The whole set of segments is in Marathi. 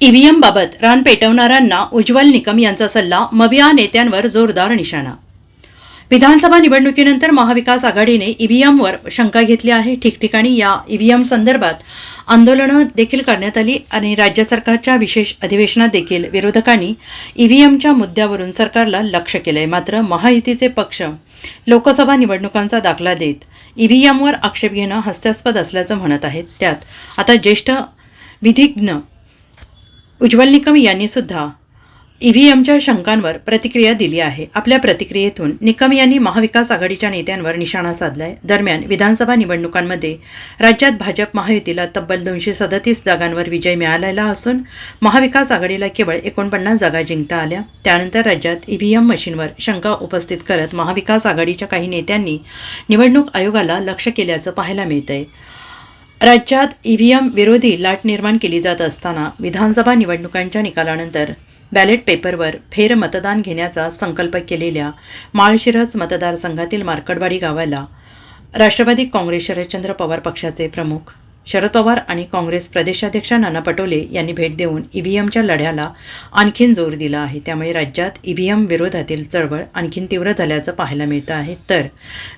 ईव्हीएमबाबत रान पेटवणाऱ्यांना उज्ज्वल निकम यांचा सल्ला मविया नेत्यांवर जोरदार निशाणा. विधानसभा निवडणुकीनंतर महाविकास आघाडीने ईव्हीएमवर शंका घेतली आहे. ठिकठिकाणी या ईव्हीएम संदर्भात आंदोलनं देखील करण्यात आली आणि राज्य सरकारच्या विशेष अधिवेशनात देखील विरोधकांनी ईव्हीएमच्या मुद्द्यावरून सरकारला लक्ष केलंय. मात्र महायुतीचे पक्ष लोकसभा निवडणुकांचा दाखला देत ईव्हीएमवर आक्षेप घेणं हास्यास्पद असल्याचं म्हणत आहेत. त्यात आता ज्येष्ठ विधिज्ञ उज्ज्वल निकम यांनी सुद्धा ईव्हीएमच्या शंकांवर प्रतिक्रिया दिली आहे. आपल्या प्रतिक्रियेतून निकम यांनी महाविकास आघाडीच्या नेत्यांवर निशाणा साधलाय. दरम्यान विधानसभा निवडणुकांमध्ये राज्यात भाजप महायुतीला तब्बल दोनशे सदतीस जागांवर विजय मिळालेला असून महाविकास आघाडीला केवळ एकोणपन्नास जागा जिंकता आल्या. त्यानंतर राज्यात ईव्हीएम मशीनवर शंका उपस्थित करत महाविकास आघाडीच्या काही नेत्यांनी निवडणूक आयोगाला लक्ष केल्याचं पाहायला मिळतंय. राज्यात ईव्हीएम विरोधी लाट निर्माण केली जात असताना विधानसभा निवडणुकांच्या निकालानंतर बॅलेट पेपरवर फेर मतदान घेण्याचा संकल्प केलेल्या माळशिरस मतदारसंघातील मार्कडवाडी गावाला राष्ट्रवादी काँग्रेस शरदचंद्र पवार पक्षाचे प्रमुख शरद पवार आणि काँग्रेस प्रदेशाध्यक्ष नाना पटोले यांनी भेट देऊन ईव्हीएमच्या लढ्याला आणखीन जोर दिला आहे. त्यामुळे राज्यात ईव्हीएम विरोधातील चळवळ आणखीन तीव्र झाल्याचं पाहायला मिळतं आहे. तर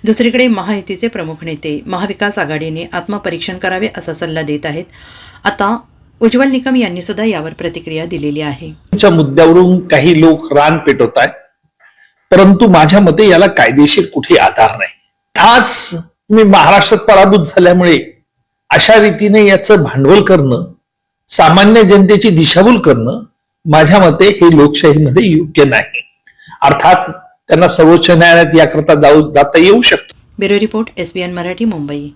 दुसरीकडे महायुतीचे प्रमुख नेते महाविकास आघाडीने आत्मपरीक्षण करावे असा सल्ला देत आहेत. आता उज्ज्वल निकम यांनी सुद्धा यावर प्रतिक्रिया दिलेली आहे. मुद्द्यावरून काही लोक रान पेटवत आहेत. परंतु माझ्या मते याला कायदेशीर कुठे आधार नाही. आज मी महाराष्ट्रात पराभूत झाल्यामुळे अशा रीतीने याचं भांडवल करणं सामान्य जनतेची दिशाभूल करणं माझ्या मते हे लोकशाहीमध्ये योग्य नाही. अर्थात त्यांना सर्वोच्च न्यायालयात याकरता जाऊ जाता येऊ शकतं. Bureau report SBN Marathi Mumbai.